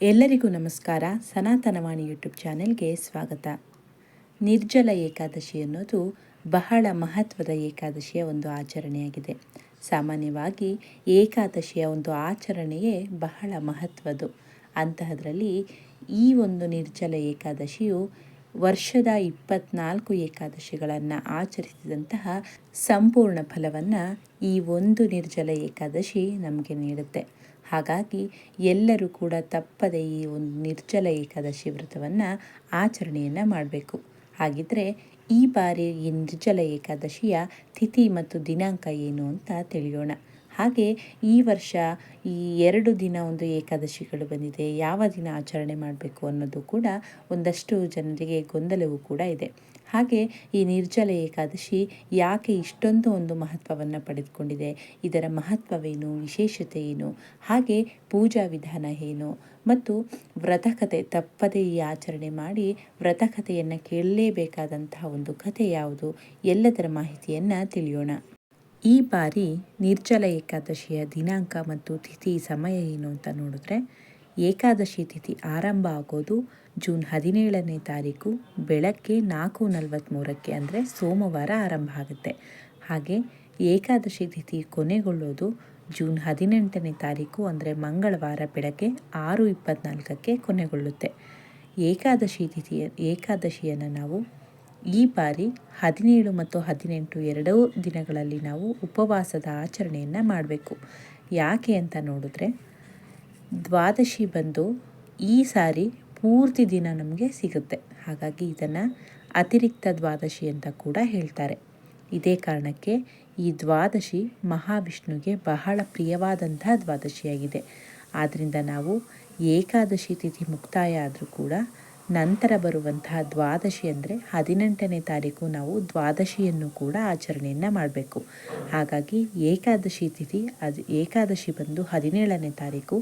ಎಲ್ಲರಿಗೂ ನಮಸ್ಕಾರ. ಸನಾತನವಾಣಿ ಯೂಟ್ಯೂಬ್ ಚಾನೆಲ್ಗೆ ಸ್ವಾಗತ. ನಿರ್ಜಲ ಏಕಾದಶಿ ಅನ್ನೋದು ಬಹಳ ಮಹತ್ವದ ಏಕಾದಶಿಯ ಒಂದು ಆಚರಣೆಯಾಗಿದೆ. ಸಾಮಾನ್ಯವಾಗಿ ಏಕಾದಶಿಯ ಒಂದು ಆಚರಣೆಯೇ ಬಹಳ ಮಹತ್ವದ್ದು. ಅಂತಹದರಲ್ಲಿ ಈ ಒಂದು ನಿರ್ಜಲ ಏಕಾದಶಿಯು ವರ್ಷದ ಇಪ್ಪತ್ನಾಲ್ಕು ಏಕಾದಶಿಗಳನ್ನು ಆಚರಿಸಿದಂತಹ ಸಂಪೂರ್ಣ ಫಲವನ್ನು ಈ ಒಂದು ನಿರ್ಜಲ ಏಕಾದಶಿ ನಮಗೆ ನೀಡುತ್ತೆ. ಹಾಗಾಗಿ ಎಲ್ಲರೂ ಕೂಡ ತಪ್ಪದೆ ಈ ಒಂದು ನಿರ್ಜಲ ಏಕಾದಶಿ ವ್ರತವನ್ನು ಆಚರಣೆಯನ್ನು ಮಾಡಬೇಕು. ಹಾಗಿದ್ದರೆ ಈ ಬಾರಿ ಈ ನಿರ್ಜಲ ಏಕಾದಶಿಯ ತಿಥಿ ಮತ್ತು ದಿನಾಂಕ ಏನು ಅಂತ ತಿಳಿಯೋಣ. ಹಾಗೆ ಈ ವರ್ಷ ಈ ಎರಡು ದಿನ ಒಂದು ಏಕಾದಶಿಗಳು ಬಂದಿದೆ, ಯಾವ ದಿನ ಆಚರಣೆ ಮಾಡಬೇಕು ಅನ್ನೋದು ಕೂಡ ಒಂದಷ್ಟು ಜನರಿಗೆ ಗೊಂದಲವೂ ಕೂಡ ಇದೆ. ಹಾಗೆ ಈ ನಿರ್ಜಲ ಏಕಾದಶಿ ಯಾಕೆ ಇಷ್ಟೊಂದು ಒಂದು ಮಹತ್ವವನ್ನು ಪಡೆದುಕೊಂಡಿದೆ? ಇದರ ಮಹತ್ವವೇನು? ವಿಶೇಷತೆ ಏನು? ಹಾಗೆ ಪೂಜಾ ವಿಧಾನ ಏನು? ಮತ್ತು ವ್ರತಕತೆ ತಪ್ಪದೇ ಈ ಆಚರಣೆ ಮಾಡಿ ವ್ರತಕಥೆಯನ್ನು ಕೇಳಲೇಬೇಕಾದಂತಹ ಒಂದು ಕಥೆ ಯಾವುದು? ಎಲ್ಲದರ ಮಾಹಿತಿಯನ್ನು ತಿಳಿಯೋಣ. ಈ ಬಾರಿ ನಿರ್ಜಲ ಏಕಾದಶಿಯ ದಿನಾಂಕ ಮತ್ತು ತಿಥಿ ಸಮಯ ಏನು ಅಂತ ನೋಡಿದ್ರೆ ಏಕಾದಶಿ ತಿಥಿ ಆರಂಭ ಆಗೋದು ಜೂನ್ ಹದಿನೇಳನೇ ತಾರೀಕು, ಬೆಳಗ್ಗೆ ನಾಲ್ಕು ನಲವತ್ತ್ಮೂರಕ್ಕೆ ಅಂದರೆ ಸೋಮವಾರ ಆರಂಭ ಆಗುತ್ತೆ. ಹಾಗೆ ಏಕಾದಶಿ ತಿಥಿ ಕೊನೆಗೊಳ್ಳೋದು ಜೂನ್ ಹದಿನೆಂಟನೇ ತಾರೀಕು ಅಂದರೆ ಮಂಗಳವಾರ ಬೆಳಗ್ಗೆ ಆರು ಇಪ್ಪತ್ತ್ನಾಲ್ಕಕ್ಕೆ ಕೊನೆಗೊಳ್ಳುತ್ತೆ. ಏಕಾದಶಿ ತಿಥಿಯ ಏಕಾದಶಿಯನ್ನು ನಾವು ಈ ಬಾರಿ ಹದಿನೇಳು ಮತ್ತು ಹದಿನೆಂಟು ಎರಡೂ ದಿನಗಳಲ್ಲಿ ನಾವು ಉಪವಾಸದ ಆಚರಣೆಯನ್ನು ಮಾಡಬೇಕು. ಯಾಕೆ ಅಂತ ನೋಡಿದ್ರೆ ದ್ವಾದಶಿ ಬಂದು ಈ ಸಾರಿ ಪೂರ್ತಿ ದಿನ ನಮಗೆ ಸಿಗುತ್ತೆ. ಹಾಗಾಗಿ ಇದನ್ನು ಅತಿರಿಕ್ತ ದ್ವಾದಶಿ ಅಂತ ಕೂಡ ಹೇಳ್ತಾರೆ. ಇದೇ ಕಾರಣಕ್ಕೆ ಈ ದ್ವಾದಶಿ ಮಹಾವಿಷ್ಣುಗೆ ಬಹಳ ಪ್ರಿಯವಾದಂತಹ ದ್ವಾದಶಿಯಾಗಿದೆ. ಆದ್ದರಿಂದ ನಾವು ಏಕಾದಶಿ ತಿಥಿ ಮುಕ್ತಾಯ ಆದರೂ ಕೂಡ ನಂತರ ಬರುವಂತಹ ದ್ವಾದಶಿ ಅಂದರೆ ಹದಿನೆಂಟನೇ ತಾರೀಕು ನಾವು ದ್ವಾದಶಿಯನ್ನು ಕೂಡ ಆಚರಣೆಯನ್ನು ಮಾಡಬೇಕು. ಹಾಗಾಗಿ ಏಕಾದಶಿ ತಿಥಿ, ಅದು ಏಕಾದಶಿ ಬಂದು ಹದಿನೇಳನೇ ತಾರೀಕು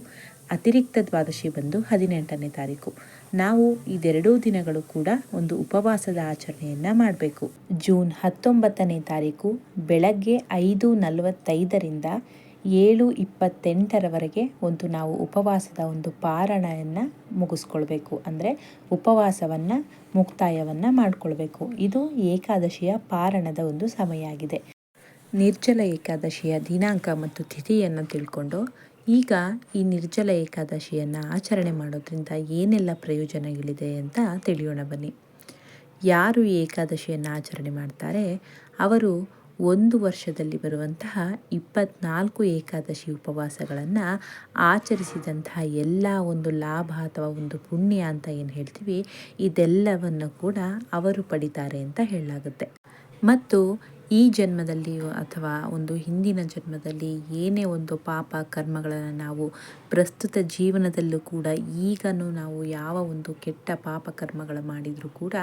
ಅತಿರಿಕ್ತ ದ್ವಾದಶಿ ಬಂದು ಹದಿನೆಂಟನೇ ತಾರೀಕು. ನಾವು ಇದೆರಡೂ ದಿನಗಳು ಕೂಡ ಒಂದು ಉಪವಾಸದ ಆಚರಣೆಯನ್ನು ಮಾಡಬೇಕು. ಜೂನ್ ಹತ್ತೊಂಬತ್ತನೇ ತಾರೀಕು ಬೆಳಗ್ಗೆ ಐದು ನಲವತ್ತೈದರಿಂದ ಏಳು ಇಪ್ಪತ್ತೆಂಟರವರೆಗೆ ಒಂದು ನಾವು ಉಪವಾಸದ ಒಂದು ಪಾರಣೆಯನ್ನು ಮುಗಿಸ್ಕೊಳ್ಬೇಕು. ಅಂದರೆ ಉಪವಾಸವನ್ನು, ಮುಕ್ತಾಯವನ್ನು ಮಾಡಿಕೊಳ್ಬೇಕು. ಇದು ಏಕಾದಶಿಯ ಪಾರಣದ ಒಂದು ಸಮಯ ಆಗಿದೆ. ನಿರ್ಜಲ ಏಕಾದಶಿಯ ದಿನಾಂಕ ಮತ್ತು ತಿಥಿಯನ್ನು ತಿಳ್ಕೊಂಡು ಈಗ ಈ ನಿರ್ಜಲ ಏಕಾದಶಿಯನ್ನು ಆಚರಣೆ ಮಾಡೋದ್ರಿಂದ ಏನೆಲ್ಲ ಪ್ರಯೋಜನಗಳಿದೆ ಅಂತ ತಿಳಿಯೋಣ ಬನ್ನಿ. ಯಾರು ಈ ಏಕಾದಶಿಯನ್ನು ಆಚರಣೆ ಮಾಡ್ತಾರೆ? ಅವರು ಒಂದು ವರ್ಷದಲ್ಲಿ ಬರುವಂತಹ ಇಪ್ಪತ್ನಾಲ್ಕು ಏಕಾದಶಿ ಉಪವಾಸಗಳನ್ನು ಆಚರಿಸಿದಂತಹ ಎಲ್ಲ ಒಂದು ಲಾಭ ಅಥವಾ ಒಂದು ಪುಣ್ಯ ಅಂತ ಏನು ಹೇಳ್ತೀವಿ, ಇದೆಲ್ಲವನ್ನು ಕೂಡ ಅವರು ಪಡಿತಾರೆ ಅಂತ ಹೇಳಲಾಗುತ್ತೆ. ಮತ್ತು ಈ ಜನ್ಮದಲ್ಲಿ ಅಥವಾ ಒಂದು ಹಿಂದಿನ ಜನ್ಮದಲ್ಲಿ ಏನೇ ಒಂದು ಪಾಪ ಕರ್ಮಗಳನ್ನು ನಾವು ಪ್ರಸ್ತುತ ಜೀವನದಲ್ಲೂ ಕೂಡ ಈಗನೂ ನಾವು ಯಾವ ಒಂದು ಕೆಟ್ಟ ಪಾಪ ಕರ್ಮಗಳು ಮಾಡಿದರೂ ಕೂಡ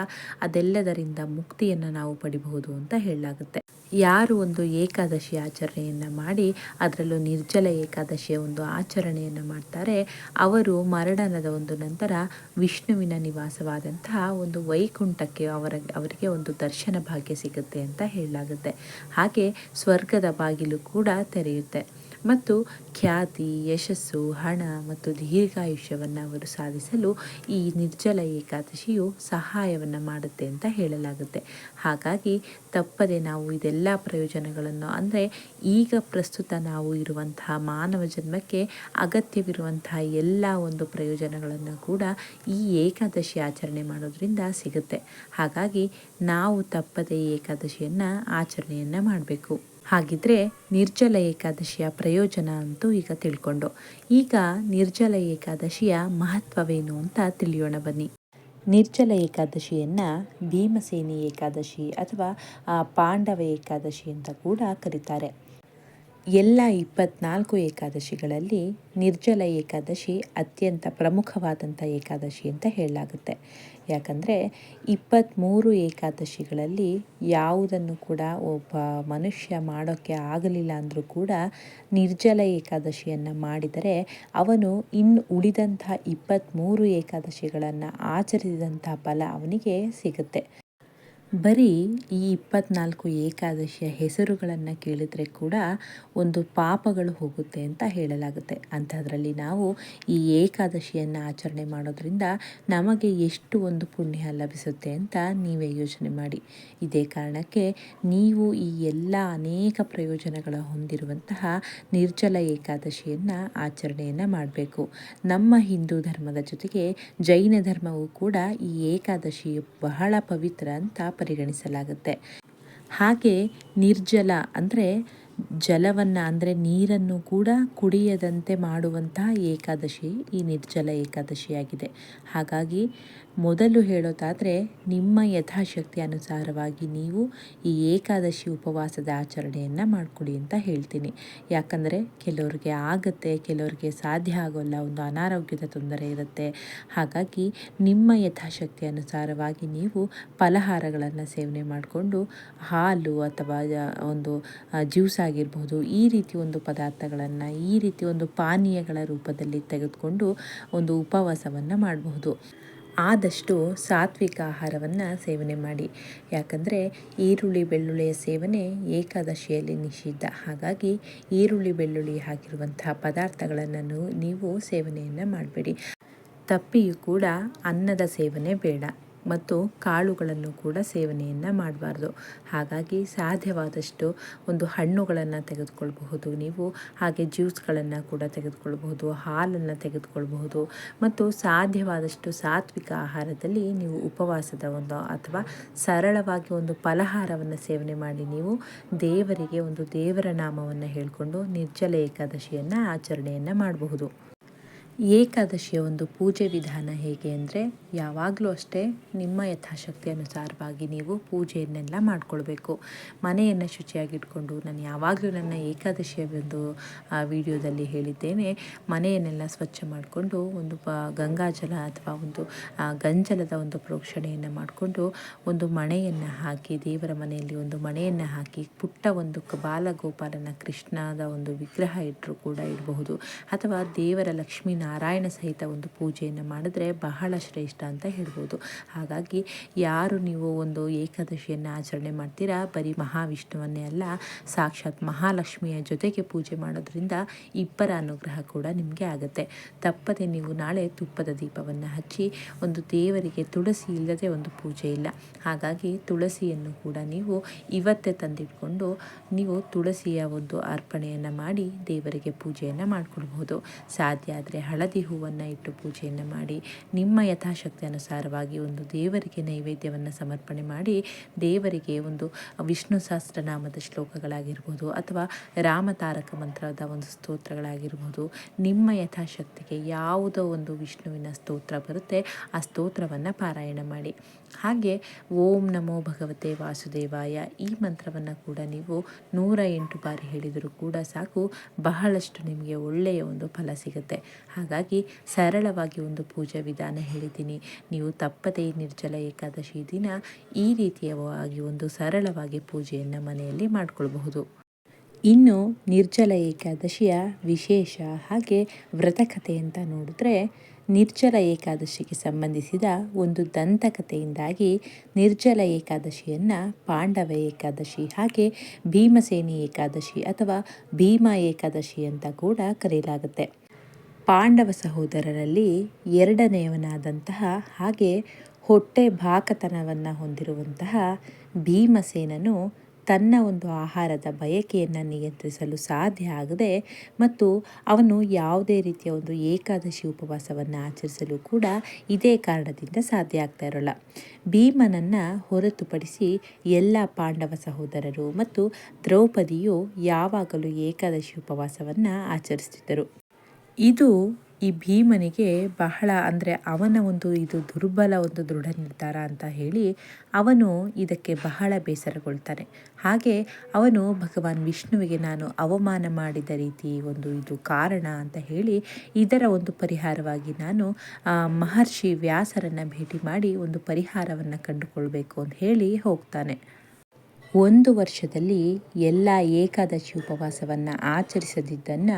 ಅದೆಲ್ಲದರಿಂದ ಮುಕ್ತಿಯನ್ನು ನಾವು ಪಡಿಬಹುದು ಅಂತ ಹೇಳಲಾಗುತ್ತೆ. ಯಾರು ಒಂದು ಏಕಾದಶಿ ಆಚರಣೆಯನ್ನು ಮಾಡಿ ಅದರಲ್ಲೂ ನಿರ್ಜಲ ಏಕಾದಶಿಯ ಒಂದು ಆಚರಣೆಯನ್ನು ಮಾಡ್ತಾರೆ. ಅವರು ಮರಣದ ಒಂದು ನಂತರ ವಿಷ್ಣುವಿನ ನಿವಾಸವಾದಂತಹ ಒಂದು ವೈಕುಂಠಕ್ಕೆ ಅವರ, ಅವರಿಗೆ ಒಂದು ದರ್ಶನ ಭಾಗ್ಯ ಸಿಗುತ್ತೆ ಅಂತ ಹೇಳಲಾಗುತ್ತೆ. ಹಾಗೆ ಸ್ವರ್ಗದ ಬಾಗಿಲು ಕೂಡ ತೆರೆಯುತ್ತೆ. ಮತ್ತು ಖ್ಯಾತಿ, ಯಶಸ್ಸು, ಹಣ ಮತ್ತು ದೀರ್ಘಾಯುಷ್ಯವನ್ನು ಅವರು ಸಾಧಿಸಲು ಈ ನಿರ್ಜಲ ಏಕಾದಶಿಯು ಸಹಾಯವನ್ನು ಮಾಡುತ್ತೆ ಅಂತ ಹೇಳಲಾಗುತ್ತೆ. ಹಾಗಾಗಿ ತಪ್ಪದೆ ನಾವು ಇದೆಲ್ಲ ಪ್ರಯೋಜನಗಳನ್ನು, ಅಂದರೆ ಈಗ ಪ್ರಸ್ತುತ ನಾವು ಇರುವಂತಹ ಮಾನವ ಜನ್ಮಕ್ಕೆ ಅಗತ್ಯವಿರುವಂತಹ ಎಲ್ಲ ಒಂದು ಪ್ರಯೋಜನಗಳನ್ನು ಕೂಡ ಈ ಏಕಾದಶಿ ಆಚರಣೆ ಮಾಡೋದ್ರಿಂದ ಸಿಗುತ್ತೆ. ಹಾಗಾಗಿ ನಾವು ತಪ್ಪದೆ ಏಕಾದಶಿಯನ್ನು ಆಚರಣೆಯನ್ನು ಮಾಡಬೇಕು. ಹಾಗಿದ್ರೆ ನಿರ್ಜಲ ಏಕಾದಶಿಯ ಪ್ರಯೋಜನ ಅಂತೂ ಈಗ ತಿಳ್ಕೊಂಡು. ಈಗ ನಿರ್ಜಲ ಏಕಾದಶಿಯ ಮಹತ್ವವೇನು ಅಂತ ತಿಳಿಯೋಣ ಬನ್ನಿ. ನಿರ್ಜಲ ಏಕಾದಶಿಯನ್ನು ಭೀಮಸೇನಿ ಏಕಾದಶಿ ಅಥವಾ ಪಾಂಡವ ಏಕಾದಶಿ ಅಂತ ಕೂಡ ಕರೀತಾರೆ. ಎಲ್ಲ ಇಪ್ಪತ್ನಾಲ್ಕು ಏಕಾದಶಿಗಳಲ್ಲಿ ನಿರ್ಜಲ ಏಕಾದಶಿ ಅತ್ಯಂತ ಪ್ರಮುಖವಾದಂಥ ಏಕಾದಶಿ ಅಂತ ಹೇಳಲಾಗುತ್ತೆ. ಯಾಕಂದರೆ ಇಪ್ಪತ್ತ್ಮೂರು ಏಕಾದಶಿಗಳಲ್ಲಿ ಯಾವುದನ್ನು ಕೂಡ ಒಬ್ಬ ಮನುಷ್ಯ ಮಾಡೋಕ್ಕೆ ಆಗಲಿಲ್ಲ ಅಂದರೂ ಕೂಡ ನಿರ್ಜಲ ಏಕಾದಶಿಯನ್ನು ಮಾಡಿದರೆ ಅವನು ಇನ್ನು ಉಳಿದಂಥ ಇಪ್ಪತ್ತ್ಮೂರು ಏಕಾದಶಿಗಳನ್ನು ಆಚರಿಸಿದಂಥ ಫಲ ಅವನಿಗೆ ಸಿಗುತ್ತೆ. ಬರೀ ಈ ಇಪ್ಪತ್ನಾಲ್ಕು ಏಕಾದಶಿಯ ಹೆಸರುಗಳನ್ನು ಕೇಳಿದರೆ ಕೂಡ ಒಂದು ಪಾಪಗಳು ಹೋಗುತ್ತೆ ಅಂತ ಹೇಳಲಾಗುತ್ತೆ. ಅಂಥದ್ರಲ್ಲಿ ನಾವು ಈ ಏಕಾದಶಿಯನ್ನು ಆಚರಣೆ ಮಾಡೋದ್ರಿಂದ ನಮಗೆ ಎಷ್ಟು ಒಂದು ಪುಣ್ಯ ಲಭಿಸುತ್ತೆ ಅಂತ ನೀವೇ ಯೋಚನೆ ಮಾಡಿ. ಇದೇ ಕಾರಣಕ್ಕೆ ನೀವು ಈ ಎಲ್ಲ ಅನೇಕ ಪ್ರಯೋಜನಗಳ ಹೊಂದಿರುವಂತಹ ನಿರ್ಜಲ ಏಕಾದಶಿಯನ್ನು ಆಚರಣೆಯನ್ನು ಮಾಡಬೇಕು. ನಮ್ಮ ಹಿಂದೂ ಧರ್ಮದ ಜೊತೆಗೆ ಜೈನ ಧರ್ಮವು ಕೂಡ ಈ ಏಕಾದಶಿ ಬಹಳ ಪವಿತ್ರ ಅಂತ ಪರಿಗಣಿಸಲಾಗುತ್ತೆ. ಹಾಗೆ ನಿರ್ಜಲ ಅಂದರೆ ಜಲವನ್ನು ಅಂದರೆ ನೀರನ್ನು ಕೂಡ ಕುಡಿಯದಂತೆ ಮಾಡುವಂತಹ ಏಕಾದಶಿ ಈ ನಿರ್ಜಲ ಏಕಾದಶಿಯಾಗಿದೆ. ಹಾಗಾಗಿ ಮೊದಲು ಹೇಳೋದಾದರೆ ನಿಮ್ಮ ಯಥಾಶಕ್ತಿ ಅನುಸಾರವಾಗಿ ನೀವು ಈ ಏಕಾದಶಿ ಉಪವಾಸದ ಆಚರಣೆಯನ್ನು ಮಾಡಿಕೊಡಿ ಅಂತ ಹೇಳ್ತೀನಿ. ಯಾಕಂದರೆ ಕೆಲವ್ರಿಗೆ ಆಗುತ್ತೆ, ಕೆಲವ್ರಿಗೆ ಸಾಧ್ಯ ಆಗೋಲ್ಲ, ಒಂದು ಅನಾರೋಗ್ಯದ ತೊಂದರೆ ಇರುತ್ತೆ. ಹಾಗಾಗಿ ನಿಮ್ಮ ಯಥಾಶಕ್ತಿ ಅನುಸಾರವಾಗಿ ನೀವು ಫಲಹಾರಗಳನ್ನು ಸೇವನೆ ಮಾಡಿಕೊಂಡು ಹಾಲು ಅಥವಾ ಒಂದು ಜ್ಯೂಸ್ ಆಗಿರ್ಬೋದು, ಈ ರೀತಿ ಒಂದು ಪದಾರ್ಥಗಳನ್ನು ಈ ರೀತಿ ಒಂದು ಪಾನೀಯಗಳ ರೂಪದಲ್ಲಿ ತೆಗೆದುಕೊಂಡು ಒಂದು ಉಪವಾಸವನ್ನು ಮಾಡಬಹುದು. ಆದಷ್ಟು ಸಾತ್ವಿಕ ಆಹಾರವನ್ನು ಸೇವನೆ ಮಾಡಿ. ಯಾಕಂದರೆ ಈರುಳ್ಳಿ ಬೆಳ್ಳುಳ್ಳಿಯ ಸೇವನೆ ಏಕಾದಶಿಯಲ್ಲಿ ನಿಷಿದ್ಧ. ಹಾಗಾಗಿ ಈರುಳ್ಳಿ ಬೆಳ್ಳುಳ್ಳಿ ಹಾಕಿರುವಂತಹ ಪದಾರ್ಥಗಳನ್ನು ನೀವು ಸೇವನೆಯನ್ನು ಮಾಡಬೇಡಿ. ತಪ್ಪಿಯೂ ಕೂಡ ಅನ್ನದ ಸೇವನೆ ಬೇಡ. ಮತ್ತು ಕಾಳುಗಳನ್ನು ಕೂಡ ಸೇವನೆಯನ್ನು ಮಾಡಬಾರ್ದು. ಹಾಗಾಗಿ ಸಾಧ್ಯವಾದಷ್ಟು ಒಂದು ಹಣ್ಣುಗಳನ್ನು ತೆಗೆದುಕೊಳ್ಬಹುದು. ನೀವು ಹಾಗೆ ಜ್ಯೂಸ್ಗಳನ್ನು ಕೂಡ ತೆಗೆದುಕೊಳ್ಬಹುದು, ಹಾಲನ್ನು ತೆಗೆದುಕೊಳ್ಬಹುದು ಮತ್ತು ಸಾಧ್ಯವಾದಷ್ಟು ಸಾತ್ವಿಕ ಆಹಾರದಲ್ಲಿ ನೀವು ಉಪವಾಸದ ಒಂದು ಅಥವಾ ಸರಳವಾಗಿ ಒಂದು ಫಲಹಾರವನ್ನು ಸೇವನೆ ಮಾಡಿ ನೀವು ದೇವರಿಗೆ ಒಂದು ದೇವರ ನಾಮವನ್ನು ಹೇಳಿಕೊಂಡು ನಿರ್ಜಲ ಏಕಾದಶಿಯನ್ನು ಆಚರಣೆಯನ್ನು ಮಾಡಬಹುದು. ಏಕಾದಶಿಯ ಒಂದು ಪೂಜೆ ವಿಧಾನ ಹೇಗೆ ಅಂದರೆ ಯಾವಾಗಲೂ ಅಷ್ಟೇ ನಿಮ್ಮ ಯಥಾಶಕ್ತಿ ಅನುಸಾರವಾಗಿ ನೀವು ಪೂಜೆಯನ್ನೆಲ್ಲ ಮಾಡಿಕೊಳ್ಬೇಕು. ಮನೆಯನ್ನು ಶುಚಿಯಾಗಿಟ್ಕೊಂಡು ನಾನು ಯಾವಾಗಲೂ ನನ್ನ ಏಕಾದಶಿಯ ಒಂದು ವಿಡಿಯೋದಲ್ಲಿ ಹೇಳಿದ್ದೇನೆ. ಮನೆಯನ್ನೆಲ್ಲ ಸ್ವಚ್ಛ ಮಾಡಿಕೊಂಡು ಒಂದು ಪ, ಗಂಗಾಜಲ ಅಥವಾ ಒಂದು ಗಂಜಲದ ಒಂದು ಪ್ರೋಕ್ಷಣೆಯನ್ನು ಮಾಡಿಕೊಂಡು ಒಂದು ಮಣೆಯನ್ನು ಹಾಕಿ, ದೇವರ ಮನೆಯಲ್ಲಿ ಒಂದು ಮಣೆಯನ್ನು ಹಾಕಿ, ಪುಟ್ಟ ಒಂದು ಬಾಲಗೋಪಾಲನ ಕೃಷ್ಣದ ಒಂದು ವಿಗ್ರಹ ಇಟ್ಟರೂ ಕೂಡ ಇಡಬಹುದು. ಅಥವಾ ದೇವರ ಲಕ್ಷ್ಮೀ ನಾರಾಯಣ ಸಹಿತ ಒಂದು ಪೂಜೆಯನ್ನು ಮಾಡಿದ್ರೆ ಬಹಳ ಶ್ರೇಷ್ಠ ಅಂತ ಹೇಳ್ಬೋದು. ಹಾಗಾಗಿ ಯಾರು ನೀವು ಒಂದು ಏಕಾದಶಿಯನ್ನು ಆಚರಣೆ ಮಾಡ್ತೀರಾ, ಬರೀ ಮಹಾವಿಷ್ಣುವನ್ನೇ ಅಲ್ಲ, ಸಾಕ್ಷಾತ್ ಮಹಾಲಕ್ಷ್ಮಿಯ ಜೊತೆಗೆ ಪೂಜೆ ಮಾಡೋದ್ರಿಂದ ಇಬ್ಬರ ಅನುಗ್ರಹ ಕೂಡ ನಿಮಗೆ ಆಗುತ್ತೆ. ತಪ್ಪದೆ ನೀವು ನಾಳೆ ತುಪ್ಪದ ದೀಪವನ್ನು ಹಚ್ಚಿ ಒಂದು ದೇವರಿಗೆ ತುಳಸಿ ಇಲ್ಲದೆ ಒಂದು ಪೂಜೆ ಇಲ್ಲ. ಹಾಗಾಗಿ ತುಳಸಿಯನ್ನು ಕೂಡ ನೀವು ಇವತ್ತೇ ತಂದಿಟ್ಕೊಂಡು ನೀವು ತುಳಸಿಯ ಒಂದು ಅರ್ಪಣೆಯನ್ನು ಮಾಡಿ ದೇವರಿಗೆ ಪೂಜೆಯನ್ನು ಮಾಡಿಕೊಳ್ಬಹುದು. ಸಾಧ್ಯ ಆದರೆ ಹಳದಿ ಹೂವನ್ನು ಇಟ್ಟು ಪೂಜೆಯನ್ನು ಮಾಡಿ, ನಿಮ್ಮ ಯಥಾಶಕ್ತಿ ಅನುಸಾರವಾಗಿ ಒಂದು ದೇವರಿಗೆ ನೈವೇದ್ಯವನ್ನು ಸಮರ್ಪಣೆ ಮಾಡಿ, ದೇವರಿಗೆ ಒಂದು ವಿಷ್ಣು ಸಹಸ್ರನಾಮದ ಶ್ಲೋಕಗಳಾಗಿರ್ಬೋದು ಅಥವಾ ರಾಮತಾರಕ ಮಂತ್ರದ ಒಂದು ಸ್ತೋತ್ರಗಳಾಗಿರ್ಬೋದು, ನಿಮ್ಮ ಯಥಾಶಕ್ತಿಗೆ ಯಾವುದೋ ಒಂದು ವಿಷ್ಣುವಿನ ಸ್ತೋತ್ರ ಬರುತ್ತೆ, ಆ ಸ್ತೋತ್ರವನ್ನು ಪಾರಾಯಣ ಮಾಡಿ. ಹಾಗೆ ಓಂ ನಮೋ ಭಗವತೆ ವಾಸುದೇವಾಯ, ಈ ಮಂತ್ರವನ್ನು ಕೂಡ ನೀವು ನೂರ ಎಂಟು ಬಾರಿ ಹೇಳಿದರೂ ಕೂಡ ಸಾಕು, ಬಹಳಷ್ಟು ನಿಮಗೆ ಒಳ್ಳೆಯ ಒಂದು ಫಲ ಸಿಗುತ್ತೆ. ಹಾಗಾಗಿ ಸರಳವಾಗಿ ಒಂದು ಪೂಜಾ ವಿಧಾನ ಹೇಳಿದ್ದೀನಿ. ನೀವು ತಪ್ಪದೇ ನಿರ್ಜಲ ಏಕಾದಶಿ ದಿನ ಈ ರೀತಿಯವಾಗಿ ಒಂದು ಸರಳವಾಗಿ ಪೂಜೆಯನ್ನು ಮನೆಯಲ್ಲಿ ಮಾಡಿಕೊಳ್ಬಹುದು. ಇನ್ನು ನಿರ್ಜಲ ಏಕಾದಶಿಯ ವಿಶೇಷ ಹಾಗೆ ವ್ರತಕತೆ ಅಂತ ನೋಡಿದ್ರೆ ನಿರ್ಜಲ ಏಕಾದಶಿಗೆ ಸಂಬಂಧಿಸಿದ ಒಂದು ದಂತಕಥೆಯಿಂದಾಗಿ ನಿರ್ಜಲ ಏಕಾದಶಿಯನ್ನು ಪಾಂಡವ ಏಕಾದಶಿ ಹಾಗೆ ಭೀಮಸೇನಿ ಏಕಾದಶಿ ಅಥವಾ ಭೀಮ ಏಕಾದಶಿ ಅಂತ ಕೂಡ ಕರೆಯಲಾಗುತ್ತೆ. ಪಾಂಡವ ಸಹೋದರರಲ್ಲಿ ಎರಡನೆಯವನಾದಂತಹ ಹಾಗೆ ಹೊಟ್ಟೆ ಭಾಕತನವನ್ನು ಹೊಂದಿರುವಂತಹ ಭೀಮಸೇನನು ತನ್ನ ಒಂದು ಆಹಾರದ ಬಯಕೆಯನ್ನು ನಿಯಂತ್ರಿಸಲು ಸಾಧ್ಯ ಆಗದೆ ಮತ್ತು ಅವನು ಯಾವುದೇ ರೀತಿಯ ಒಂದು ಏಕಾದಶಿ ಉಪವಾಸವನ್ನು ಆಚರಿಸಲು ಕೂಡ ಇದೇ ಕಾರಣದಿಂದ ಸಾಧ್ಯ ಆಗ್ತಾ ಇರೋಲ್ಲ. ಭೀಮನನ್ನು ಹೊರತುಪಡಿಸಿ ಎಲ್ಲ ಪಾಂಡವ ಸಹೋದರರು ಮತ್ತು ದ್ರೌಪದಿಯು ಯಾವಾಗಲೂ ಏಕಾದಶಿ ಉಪವಾಸವನ್ನು ಆಚರಿಸ್ತಿದ್ದರು. ಇದು ಈ ಭೀಮನಿಗೆ ಬಹಳ ಅಂದರೆ ಅವನ ಒಂದು ಇದು ದುರ್ಬಲ ಒಂದು ದೃಢ ನಿರ್ಧಾರ ಅಂತ ಹೇಳಿ ಅವನು ಇದಕ್ಕೆ ಬಹಳ ಬೇಸರಗೊಳ್ತಾನೆ. ಹಾಗೆ ಅವನು ಭಗವಾನ್ ವಿಷ್ಣುವಿಗೆ ನಾನು ಅವಮಾನ ಮಾಡಿದ ರೀತಿ ಒಂದು ಇದು ಕಾರಣ ಅಂತ ಹೇಳಿ ಇದರ ಒಂದು ಪರಿಹಾರವಾಗಿ ನಾನು ಮಹರ್ಷಿ ವ್ಯಾಸರನ್ನು ಭೇಟಿ ಮಾಡಿ ಒಂದು ಪರಿಹಾರವನ್ನು ಕಂಡುಕೊಳ್ಬೇಕು ಅಂತ ಹೇಳಿ ಹೋಗ್ತಾನೆ. ಒಂದು ವರ್ಷದಲ್ಲಿ ಎಲ್ಲ ಏಕಾದಶಿ ಉಪವಾಸವನ್ನು ಆಚರಿಸದಿದ್ದನ್ನು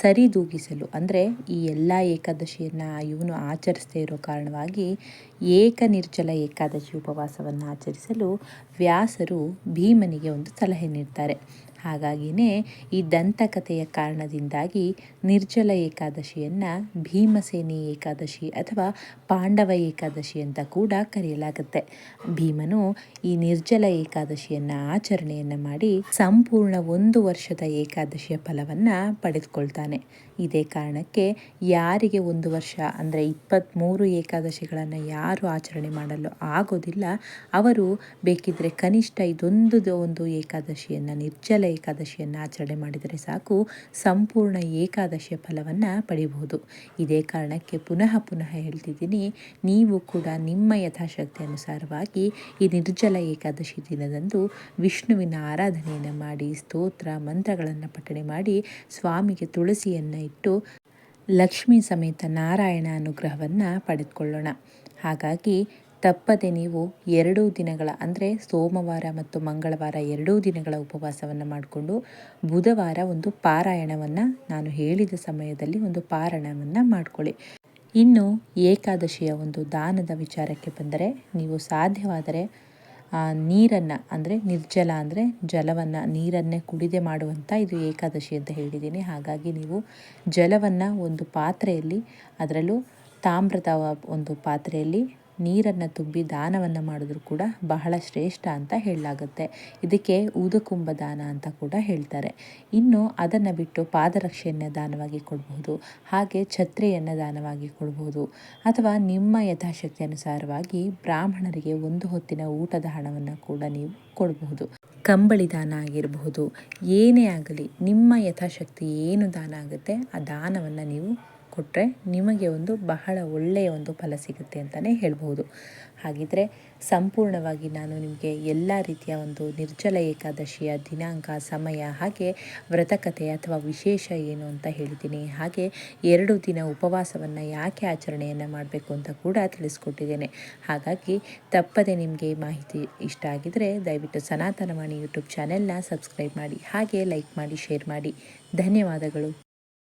ಸರಿದೂಗಿಸಲು, ಅಂದರೆ ಈ ಎಲ್ಲ ಏಕಾದಶಿಯನ್ನು ಇವನು ಆಚರಿಸದೇ ಇರೋ ಕಾರಣವಾಗಿ ಏಕ ನಿರ್ಜಲ ಏಕಾದಶಿ ಉಪವಾಸವನ್ನು ಆಚರಿಸಲು ವ್ಯಾಸರು ಭೀಮನಿಗೆ ಒಂದು ಸಲಹೆ ನೀಡ್ತಾರೆ. ಹಾಗಾಗಿಯೇ ಈ ದಂತಕಥೆಯ ಕಾರಣದಿಂದಾಗಿ ನಿರ್ಜಲ ಏಕಾದಶಿಯನ್ನು ಭೀಮಸೇನಿ ಏಕಾದಶಿ ಅಥವಾ ಪಾಂಡವ ಏಕಾದಶಿ ಅಂತ ಕೂಡ ಕರೆಯಲಾಗುತ್ತೆ. ಭೀಮನು ಈ ನಿರ್ಜಲ ಏಕಾದಶಿಯನ್ನು ಆಚರಣೆಯನ್ನು ಮಾಡಿ ಸಂಪೂರ್ಣ ಒಂದು ವರ್ಷದ ಏಕಾದಶಿಯ ಫಲವನ್ನು ಪಡೆದುಕೊಳ್ತಾನೆ. ಇದೇ ಕಾರಣಕ್ಕೆ ಯಾರಿಗೆ ಒಂದು ವರ್ಷ ಅಂದರೆ ಇಪ್ಪತ್ತ್ಮೂರು ಏಕಾದಶಿಗಳನ್ನು ಯಾರು ಆಚರಣೆ ಮಾಡಲು ಆಗೋದಿಲ್ಲ, ಅವರು ಬೇಕಿದ್ದರೆ ಕನಿಷ್ಠ ಇದೊಂದು ಒಂದು ಏಕಾದಶಿಯನ್ನು ನಿರ್ಜಲ ಏಕಾದಶಿಯನ್ನು ಆಚರಣೆ ಮಾಡಿದರೆ ಸಾಕು, ಸಂಪೂರ್ಣ ಏಕಾದಶಿಯ ಫಲವನ್ನು ಪಡೆಯಬಹುದು ಇದೇ ಕಾರಣಕ್ಕೆ ಪುನಃ ಪುನಃ ಹೇಳ್ತಿದ್ದೀನಿ, ನೀವು ಕೂಡ ನಿಮ್ಮ ಯಥಾಶಕ್ತಿ ಅನುಸಾರವಾಗಿ ಈ ನಿರ್ಜಲ ಏಕಾದಶಿ ದಿನದಂದು ವಿಷ್ಣುವಿನ ಆರಾಧನೆಯನ್ನು ಮಾಡಿ, ಸ್ತೋತ್ರ, ಮಂತ್ರಗಳನ್ನು ಪಠಣೆ ಮಾಡಿ, ಸ್ವಾಮಿಗೆ ತುಳಸಿಯನ್ನು ಇಟ್ಟು ಲಕ್ಷ್ಮೀ ಸಮೇತ ನಾರಾಯಣ ಅನುಗ್ರಹವನ್ನು ಪಡೆದುಕೊಳ್ಳೋಣ. ಹಾಗಾಗಿ ತಪ್ಪದೆ ನೀವು ಎರಡೂ ದಿನಗಳ, ಅಂದರೆ ಸೋಮವಾರ ಮತ್ತು ಮಂಗಳವಾರ ಎರಡೂ ದಿನಗಳ ಉಪವಾಸವನ್ನು ಮಾಡಿಕೊಂಡು ಬುಧವಾರ ಒಂದು ಪಾರಾಯಣವನ್ನು ನಾನು ಹೇಳಿದ ಸಮಯದಲ್ಲಿ ಒಂದು ಪಾರಾಯಣವನ್ನು ಮಾಡಿಕೊಳ್ಳಿ. ಇನ್ನು ಏಕಾದಶಿಯ ಒಂದು ದಾನದ ವಿಚಾರಕ್ಕೆ ಬಂದರೆ, ನೀವು ಸಾಧ್ಯವಾದರೆ ನೀರನ್ನು, ಅಂದರೆ ನಿರ್ಜಲ, ಅಂದರೆ ಜಲವನ್ನು, ನೀರನ್ನೇ ಕುಡಿದೆ ಮಾಡುವಂಥ ಇದು ಏಕಾದಶಿ ಅಂತ ಹೇಳಿದ್ದೀನಿ. ಹಾಗಾಗಿ ನೀವು ಜಲವನ್ನು ಒಂದು ಪಾತ್ರೆಯಲ್ಲಿ, ಅದರಲ್ಲೂ ತಾಮ್ರದ ಒಂದು ಪಾತ್ರೆಯಲ್ಲಿ ನೀರನ್ನು ತುಂಬಿ ದಾನವನ್ನು ಮಾಡಿದ್ರು ಕೂಡ ಬಹಳ ಶ್ರೇಷ್ಠ ಅಂತ ಹೇಳಲಾಗುತ್ತೆ. ಇದಕ್ಕೆ ಊದಕುಂಭ ದಾನ ಅಂತ ಕೂಡ ಹೇಳ್ತಾರೆ. ಇನ್ನು ಅದನ್ನು ಬಿಟ್ಟು ಪಾದರಕ್ಷೆಯನ್ನು ದಾನವಾಗಿ ಕೊಡಬಹುದು ಹಾಗೆ ಛತ್ರಿಯನ್ನು ದಾನವಾಗಿ ಕೊಡಬಹುದು ಅಥವಾ ನಿಮ್ಮ ಯಥಾಶಕ್ತಿ ಅನುಸಾರವಾಗಿ ಬ್ರಾಹ್ಮಣರಿಗೆ ಒಂದು ಹೊತ್ತಿನ ಊಟದ ಹಣವನ್ನು ಕೂಡ ನೀವು ಕೊಡಬಹುದು ಕಂಬಳಿ ದಾನ ಆಗಿರಬಹುದು ಏನೇ ಆಗಲಿ, ನಿಮ್ಮ ಯಥಾಶಕ್ತಿ ಏನು ದಾನ ಆಗುತ್ತೆ, ಆ ದಾನವನ್ನು ನೀವು ಕೊಟ್ಟರೆ ನಿಮಗೆ ಒಂದು ಬಹಳ ಒಳ್ಳೆಯ ಒಂದು ಫಲ ಸಿಗುತ್ತೆ ಅಂತಲೇ ಹೇಳ್ಬೋದು ಹಾಗಿದ್ರೆ ಸಂಪೂರ್ಣವಾಗಿ ನಾನು ನಿಮಗೆ ಎಲ್ಲ ರೀತಿಯ ಒಂದು ನಿರ್ಜಲ ಏಕಾದಶಿಯ ದಿನಾಂಕ, ಸಮಯ, ಹಾಗೆ ವ್ರತಕಥೆ ಅಥವಾ ವಿಶೇಷ ಏನು ಅಂತ ಹೇಳಿದ್ದೀನಿ. ಹಾಗೆ ಎರಡು ದಿನ ಉಪವಾಸವನ್ನು ಯಾಕೆ ಆಚರಣೆಯನ್ನು ಮಾಡಬೇಕು ಅಂತ ಕೂಡ ತಿಳಿಸ್ಕೊಟ್ಟಿದ್ದೇನೆ. ಹಾಗಾಗಿ ತಪ್ಪದೆ ನಿಮಗೆ ಮಾಹಿತಿ ಇಷ್ಟ ಆಗಿದರೆ ದಯವಿಟ್ಟು ಸನಾತನವಾಣಿ ಯೂಟ್ಯೂಬ್ ಚಾನೆಲ್ನ ಸಬ್ಸ್ಕ್ರೈಬ್ ಮಾಡಿ, ಹಾಗೆ ಲೈಕ್ ಮಾಡಿ, ಶೇರ್ ಮಾಡಿ. ಧನ್ಯವಾದಗಳು.